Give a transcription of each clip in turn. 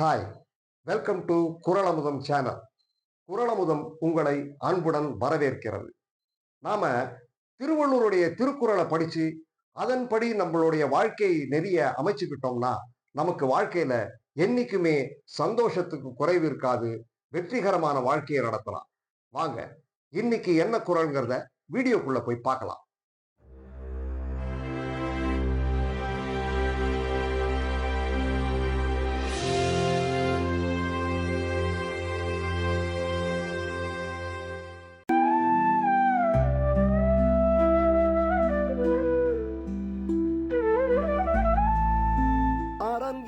Hi welcome to Kuralamudham channel Kuralamudham உங்களை அன்புடன் வரவேற்கிறது. நாம திருவள்ளூருடைய திருக்குறளை படிச்சு அதன்படி நம்மளுடைய வாழ்க்கை நெறிய அமைச்சுக்கிட்டோம்னா நமக்கு வாழ்க்கையில என்னைக்குமே சந்தோஷத்துக்கு குறைவு இருக்காது வெற்றிகரமான வாழ்க்கையை நடத்தலாம். வாங்க இன்னைக்கு என்ன குரல்ங்கிறத வீடியோக்குள்ள போய் பார்க்கலாம்.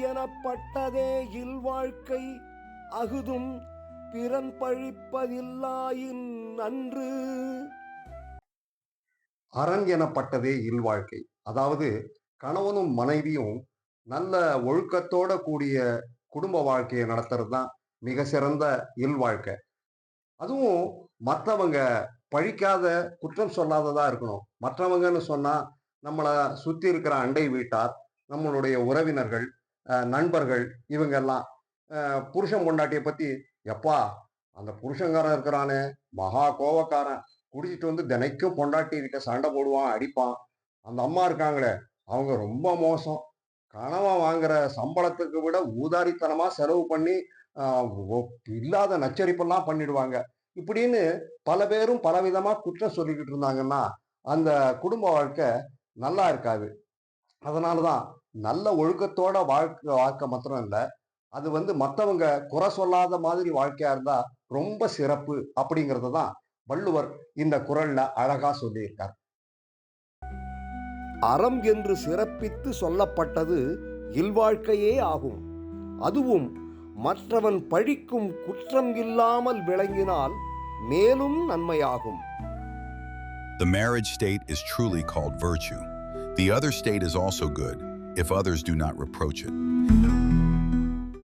எனப்பட்டதே இல்வாழ்க்கை. அகுதும் பிறன் பழிப்பதில்லாயின் நன்று. அரண் எனப்பட்டதே இல்வாழ்க்கை. அதாவது கணவனும் மனைவியும் நல்ல ஒழுக்கத்தோட கூடிய குடும்ப வாழ்க்கையை நடத்துறது தான் மிக சிறந்த இல்வாழ்க்கை. அதுவும் மற்றவங்க பழிக்காத குற்றம் சொல்லாததா இருக்கணும். மற்றவங்கன்னு சொன்னா நம்மளை சுத்தி இருக்கிற அண்டை வீட்டார் நம்மளுடைய உறவினர்கள் நண்பர்கள் இவங்கெல்லாம் புருஷன் பொண்டாட்டியை பத்தி எப்பா அந்த புருஷன்காரன் இருக்கிறானே மகா கோவக்காரன் குடிச்சிட்டு வந்து தினைக்கும் பொண்டாட்டி கிட்ட சண்டை போடுவான் அடிப்பான். அந்த அம்மா இருக்காங்களே அவங்க ரொம்ப மோசம். கணவன் வாங்குற சம்பளத்துக்கு விட ஊதாரித்தனமாக செலவு பண்ணி ஒ- இல்லாத நச்சரிப்பெல்லாம் பண்ணிடுவாங்க. இப்படின்னு பல பேரும் பலவிதமாக குற்றம் சொல்லிக்கிட்டு இருந்தாங்கன்னா அந்த குடும்ப வாழ்க்கை நல்லா இருக்காது. அதனாலதான் நல்ல ஒழுக்கத்தோட வாழ்க்கை வாழ்க்கை மாத்திரம் இல்ல. அது வந்து மத்தவங்க குறை சொல்லாத மாதிரி வாழ்க்கையா இருந்தா ரொம்ப சிறப்பு அப்படிங்கறத தான் வள்ளுவர் இந்த குரல்ல அழகா சொல்லியிருக்கார். அறம் என்று சிறப்பித்து சொல்லப்பட்டது இல்வாழ்க்கையே ஆகும். அதுவும் மற்றவன் பழிக்கும் குற்றம் இல்லாமல் விளங்கினால் மேலும் நன்மையாகும். The marriage state is truly called virtue. The other state is also good, if others do not reproach it.